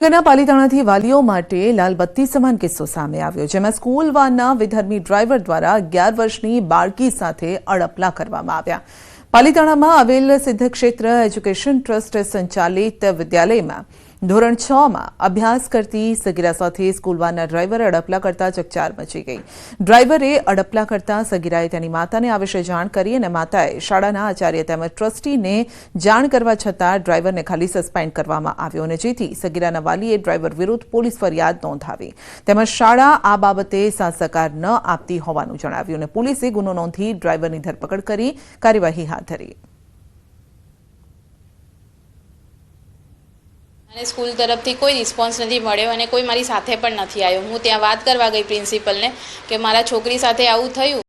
ના પાલીતાણાથી વાલીઓ માટે લાલબત્તી સમાન કિસ્સો સામે આવ્યો, જેમાં સ્કૂલ વાનના વિધર્મી ડ્રાઈવર દ્વારા અગિયાર વર્ષની બાળકી સાથે અડપલા કરવામાં આવ્યા. પાલીતાણામાં આવેલ સિદ્ધક્ષેત્ર એજ્યુકેશન ટ્રસ્ટ સંચાલિત વિદ્યાલયમાં ધોરણ છ માં અભ્યાસ કરતી સગીરા સાથે સ્કૂલ ડ્રાઈવર અડપલા કરતા ચકચાર મચી ગઈ. ડ્રાઈવરે અડપલા કરતા સગીરાએ તેની માતાને આ વિશે જાણ કરી અને માતાએ શાળાના આચાર્ય તેમજ ટ્રસ્ટીને જાણ કરવા છતાં ડ્રાઈવરને ખાલી સસ્પેન્ડ કરવામાં આવ્યો અને જેથી સગીરાના વાલીએ ડ્રાઈવર વિરુદ્ધ પોલીસ ફરિયાદ નોંધાવી. તેમજ શાળા આ બાબતે સાથ સહકાર ન આપતી હોવાનું જણાવ્યું અને પોલીસે ગુનો નોંધી ડ્રાઈવરની ધરપકડ કરી કાર્યવાહી હાથ ધરી. અને સ્કૂલ તરફથી કોઈ રિસ્પોન્સ નથી મળ્યો અને કોઈ મારી સાથે પણ નથી આવ્યો. હું ત્યાં વાત કરવા ગઈ પ્રિન્સિપલને કે મારા છોકરી સાથે આવું થયું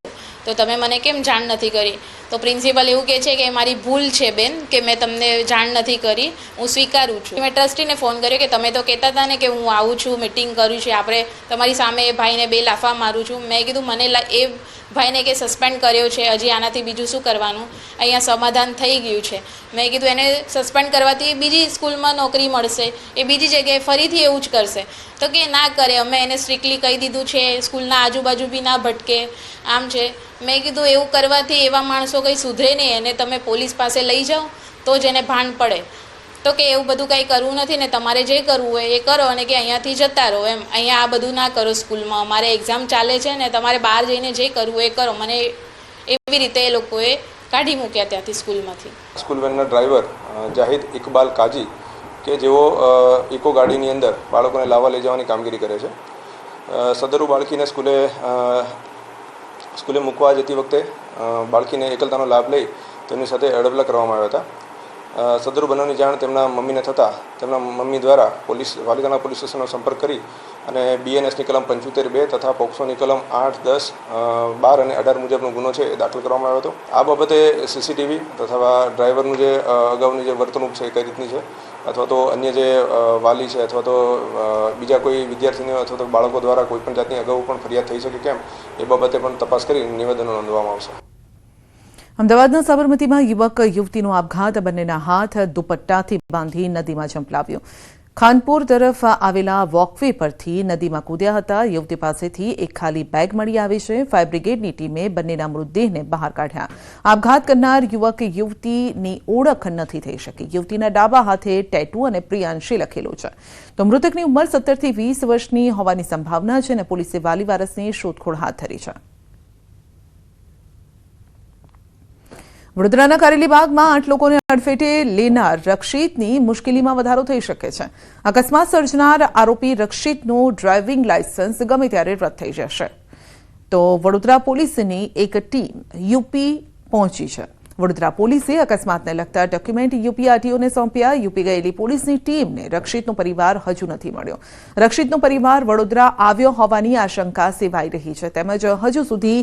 તો તમે મને કેમ જાણ નથી કરી? તો પ્રિન્સિપલ એવું કહે છે કે મારી ભૂલ છે બેન, કે મેં તમને જાણ નથી કરી, હું સ્વીકારું છું. મેં ટ્રસ્ટીને ફોન કર્યો કે તમે તો કહેતા હતા ને કે હું આવું છું, મિટિંગ કરું છું, આપણે તમારી સામે એ ભાઈને બે લાફા મારું છું. મેં કીધું, મને એ ભાઈને કે સસ્પેન્ડ કર્યો છે, હજી આનાથી બીજું શું કરવાનું? અહીંયા સમાધાન થઈ ગયું છે. મેં કીધું, એને સસ્પેન્ડ કરવાથી બીજી સ્કૂલમાં નોકરી મળશે, એ બીજી જગ્યાએ ફરીથી એવું જ કરશે. તો કે ના કરે, અમે એને સ્ટ્રિક્ટલી કહી દીધું છે, સ્કૂલના આજુબાજુ બી ના ભટકે. આમ છે. મેં કીધું, એવું કરવાથી એવા માણસો કંઈ સુધરે નહીં, એને તમે પોલીસ પાસે લઈ જાઓ તો જ એને ભાન પડે. તો કે એવું બધું કંઈ કરવું નથી ને તમારે જે કરવું હોય એ કરો અને કે અહીંયાથી જતા રહો એમ. અહીંયા આ બધું ના કરો સ્કૂલમાં. અમારે એક્ઝામ ચાલે છે ને તમારે બહાર જઈને જે કરવું એ કરો. મને એવી રીતે એ લોકોએ કાઢી મૂક્યા ત્યાંથી સ્કૂલમાંથી. સ્કૂલ વેનના ડ્રાઈવર જાહિદ ઇકબાલ કાજી, કે જેઓ ઇકો ગાડીની અંદર બાળકોને લાવવા લઈ જવાની કામગીરી કરે છે. સદરુ બાળકીને સ્કૂલે સ્કૂલે મૂકવા જતી વખતે બાળકીને એકલતાનો લાભ લઈ તેમની સાથે અડબલા કરવામાં આવ્યા હતા. સદરૂ બનાવની જાણ તેમના મમ્મીને થતાં, તેમના મમ્મી દ્વારા પોલીસ, વાલિકાના પોલીસ સ્ટેશનનો સંપર્ક કરી અને બીએનએસની કલમ પંચોતેર બે તથા પોક્સોની કલમ આઠ, દસ બાર અને અઢાર મુજબનો ગુનો છે એ દાખલ કરવામાં આવ્યો હતો. આ બાબતે સીસીટીવી તથા ડ્રાઈવરનું જે અગાઉની જે વર્તણૂક છે એ કઈ રીતની છે? અથવા તો અન્ય જે વાલી છે અથવા તો બીજા કોઈ વિદ્યાર્થીનીઓ અથવા તો બાળકો દ્વારા કોઈ પણ જાતની અગાઉ પણ ફરિયાદ થઈ શકે કેમ, એ બાબતે પણ તપાસ કરી નિવેદનો નોંધવામાં આવશે. અમદાવાદના સાબરમતીમાં યુવક યુવતીનો આપઘાત, બંનેના હાથ દુપટ્ટાથી બાંધી નદીમાં ઝંપલાવ્યો. ખાનપુર તરફ આવેલા વોકવે પરથી નદીમાં કૂદ્યા હતા. યુવતી પાસેથી એક ખાલી બેગ મળી આવી છે. ફાયર બ્રિગેડની ટીમે બંનેના મૃતદેહને બહાર કાઢ્યા. આપઘાત કરનાર યુવક યુવતીની ઓળખ નથી થઈ શકી. યુવતીના ડાબા હાથે ટેટુ અને પ્રિયાંશી લખેલું છે. તો મૃતકની ઉંમર સત્તરથી વીસ વર્ષની હોવાની સંભાવના છે અને પોલીસે વાલી વારસની શોધખોળ હાથ ધરી છે. વડોદરાના કારેલીબાગમાં આઠ લોકોને અડફેટે લેનાર રક્ષિતની મુશ્કેલીમાં વધારો થઈ શકે છે. અકસ્માત સર્જનાર આરોપી રક્ષિતનું ડ્રાઇવિંગ લાયસન્સ ગમે ત્યારે રદ થઈ જશે. તો વડોદરા પોલીસની એક ટીમ યુપી પહોંચી છે. વડોદરા પોલીસે અકસ્માતને લગતા ડોક્યુમેન્ટ યુપી આરટીઓને સોંપ્યા. યુપી ગયેલી પોલીસની ટીમને રક્ષિતનો પરિવાર હજુ નથી મળ્યો. રક્ષિતનો પરિવાર વડોદરા આવ્યો હોવાની આશંકા સેવાઈ રહી છે. તેમજ હજુ સુધી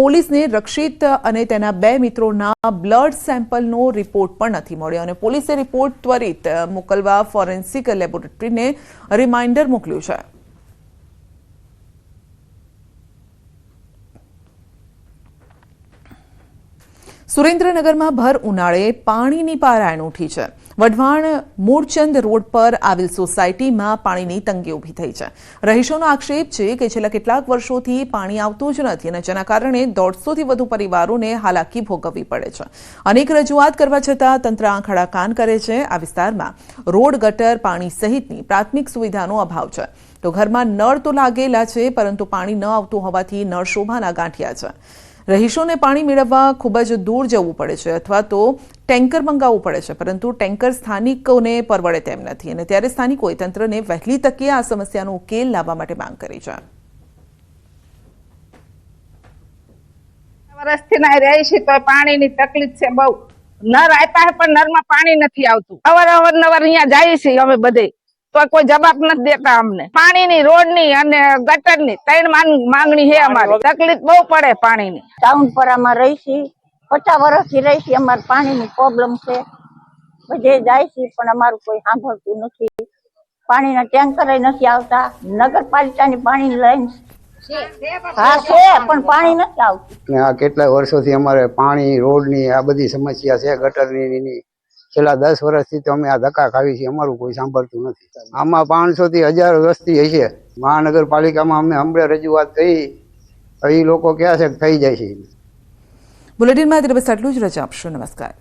પોલીસને રક્ષિત અને તેના બે મિત્રોના બ્લડ સેમ્પલનો રિપોર્ટ પણ નથી મળ્યો અને પોલીસે રિપોર્ટ ત્વરિત મોકલવા ફોરેન્સિક લેબોરેટરીને રિમાઇન્ડર મોકલ્યું છે. સુરેન્દ્રનગરમાં ભર ઉનાળે પાણીની પારાયણ ઉઠી છે. વઢવાણ મૂળચંદ રોડ પર આવેલ સોસાયટીમાં પાણીની તંગી ઊભી થઈ છે. રહીશોનો આક્ષેપ છે કે છેલ્લા કેટલાક વર્ષોથી પાણી આવતું જ નથી અને જેના કારણે દોઢસોથી વધુ પરિવારોને હાલાકી ભોગવવી પડે છે. અનેક રજૂઆત કરવા છતાં તંત્ર આંખડા કાન કરે છે. આ વિસ્તારમાં રોડ ગટર પાણી સહિતની પ્રાથમિક સુવિધાનો અભાવ છે. તો ઘરમાં નળ તો લાગેલા છે, પરંતુ પાણી ન આવતું હોવાથી નળ શોભાના ગાંઠિયા છે. રહીશોને પાણી મેળવવા ખૂબ જ દૂર જવું પડે છે અથવા તો ટેન્કર મંગાવવું પડે છે, પરંતુ ટેન્કર સ્થાનિકોને પરવડે તેમ નથી અને ત્યારે સ્થાનિકોએ તંત્રને વહેલી તકે આ સમસ્યાનો ઉકેલ લાવવા માટે માંગ કરી છે. તો પાણીની તકલીફ છે બહુ. નર આપ્યા પણ નરમાં પાણી નથી આવતું. અવાર અવાર નવાર અહીંયા જાય છે અમે બધે. તો કોઈ જવાબ નથી દેતા અમને. પાણીની રોડની અને ગટરની ત્રણ માંગણી છે અમારી. તકલીફ બહુ પડે પાણીની. ટાઉન પરામાં રહી છીએ. પચાસ વર્ષથી રહી છીએ. અમારે પાણીની પ્રોબ્લેમ છે. બધે જાય છે પણ અમારું કોઈ સાંભળતું નથી. પાણીના ટેન્કર નથી આવતા. નગરપાલિકાની પાણીની લાઈન હા છે પણ પાણી નથી આવતું. ને આ કેટલાય વર્ષોથી અમારે પાણી રોડની આ બધી સમસ્યા છે ગટરની ની- ની. છેલ્લા દસ વર્ષથી તો અમે આ ધક્કા ખાવી છીએ, અમારું કોઈ સાંભળતું નથી. આમાં પાંચસો થી હજાર વસ્તી હશે. મહાનગરપાલિકામાં અમે હમણાં રજૂઆત કરી તો એ લોકો કહે છે થઈ જાય છે? બુલેટિનમાં તે બસ આટલું જ રજા આપશો. નમસ્કાર.